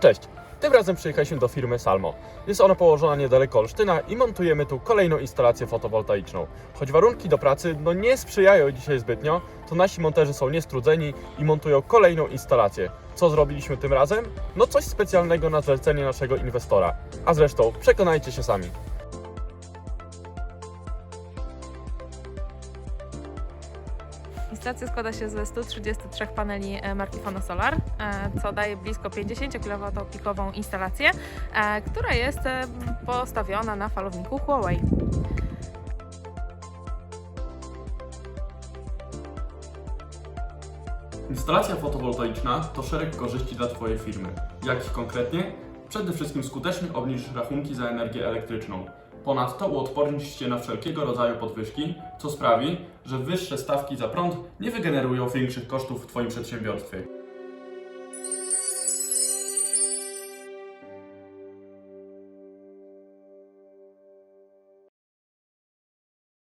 Cześć! Tym razem przyjechaliśmy do firmy Salmo. Jest ona położona niedaleko Olsztyna i montujemy tu kolejną instalację fotowoltaiczną. Choć warunki do pracy no nie sprzyjają dzisiaj zbytnio, to nasi monterzy są niestrudzeni i montują kolejną instalację. Co zrobiliśmy tym razem? No coś specjalnego na zlecenie naszego inwestora. A zresztą przekonajcie się sami. Instalacja składa się ze 133 paneli e, marki Solar, co daje blisko 50 kWp instalację, e, która jest e, postawiona na falowniku Huawei. Instalacja fotowoltaiczna to szereg korzyści dla Twojej firmy. Jakich konkretnie? Przede wszystkim skutecznie obniżysz rachunki za energię elektryczną. Ponadto uodpornisz się na wszelkiego rodzaju podwyżki, co sprawi, że wyższe stawki za prąd nie wygenerują większych kosztów w Twoim przedsiębiorstwie.